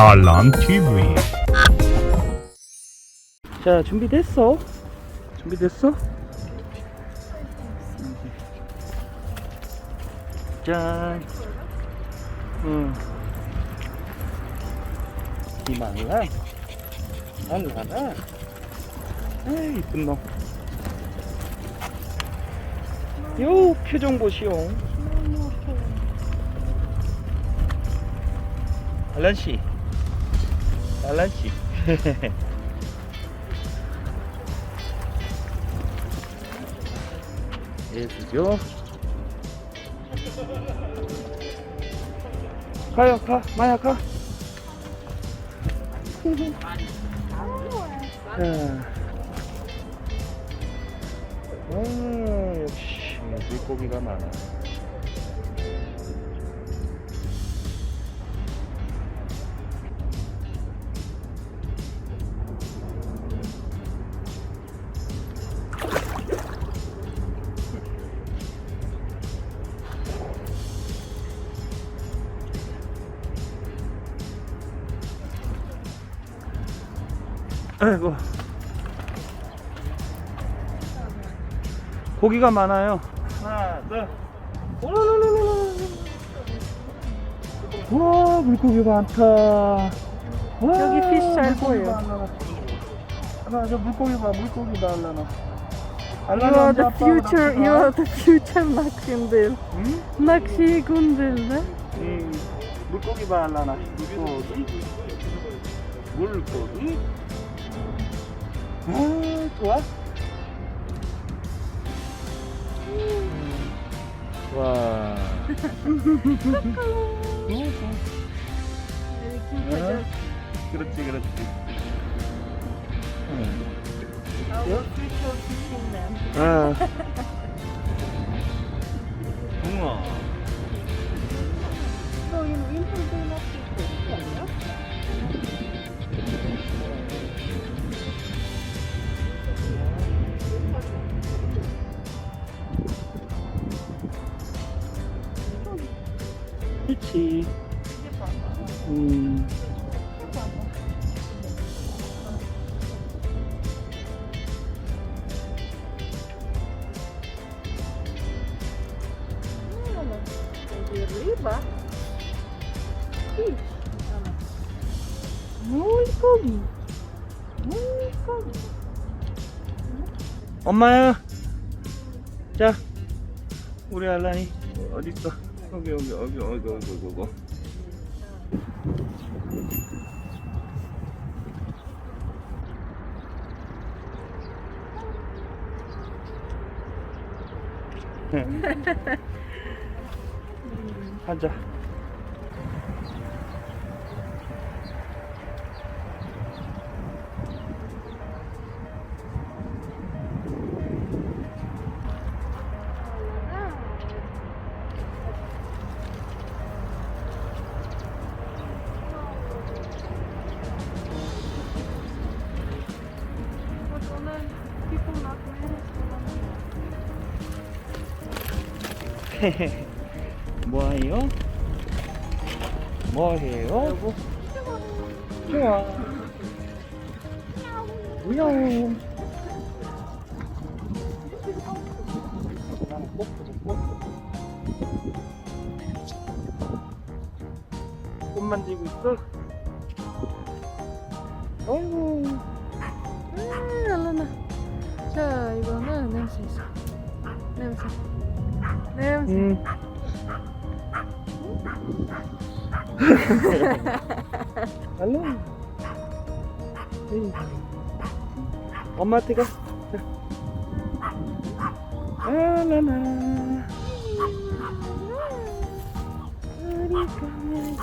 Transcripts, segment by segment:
달랑 TV. 자 준비됐어? 준비됐어? 짠. 응. 이만라. 말라라. 에이 이쁜 놈. 요 표정 보시오. 알란 씨. 알란 씨. 예쁘죠? 가요, 가, 마야, 가. 자. 아, 역시 물고기가 많아. 아이고. 고기가 많아요. 하나, 둘. 오라라라라라. 와, 물고기 많다. 와, 여기 피쉬 잘 물고기 보여요. 많아. 하나, 저 물고기 봐, 물고기 봐, 알라나. You are the future, you are the future 낚시꾼들. 응? 낚시꾼들, 네? 이 물고기 봐, 알라나. 물고기. 물고기. 아, 좋아. 와. 어? 그렇지, 그렇지. 응. 아. 그렇지. 음. 물고기. 물고기. 엄마야. 자, 우리 알라니 어디 있어? 여기 여기 여기 여기 여기 여기 여기. 앉아. 뭐해요? 뭐해요? 여보. 좋아. 우영. 꽃 만지고 있어? 냄새 있어. 냄새. 냄새. 음. 알로. 에이. 엄마한테 가. 자. 알라나. 우리 강아지.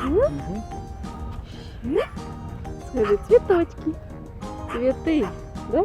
음. Скажи, цветочки. Цветы. Да?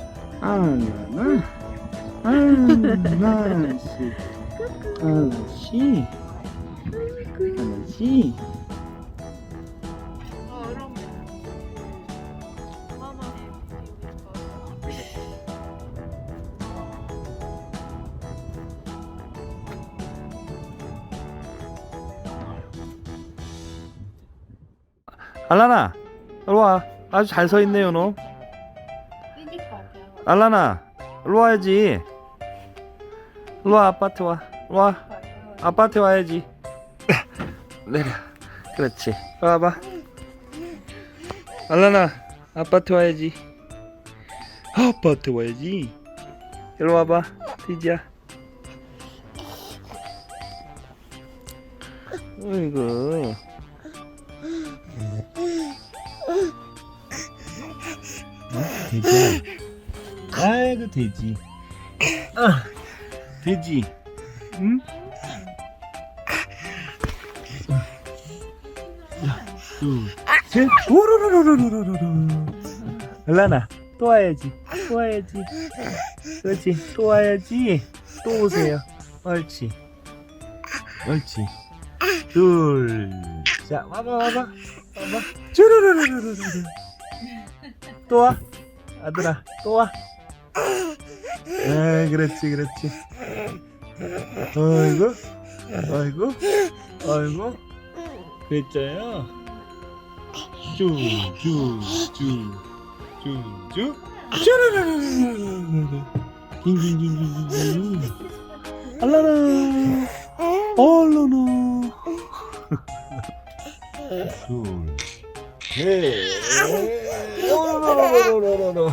어, 이런 거. 마마. 알라나 일로 와 아주 잘 서 있네요 너 알라나 일로 와야지. 일로 와 아파트 와. 일로 와. 아파트 와야지. 내려. 그렇지. 와봐. 알라나 아파트 와야지. 아파트 와야지. 일로 와봐 디지야. 어이구 돼지 아이고 돼지. 아 돼지. 응? 둘셋. 오로로로로로로로 엘라나 또 와야지. 또 와야지. 그렇지. 또 와야지. 또 오세요. 옳지. 옳지. 둘 자 와봐 와봐. 와봐. 쭈루루루루루루 또 와? 아들아 또 와? 아 그렇지 그렇지 아이고 아이고 아이고 됐자요 쭈쭈쭈쭈쭈 쭈루루루루루루 깅깅깅깅깅 알라라 얼라나 둘 네. 오로로로로로로.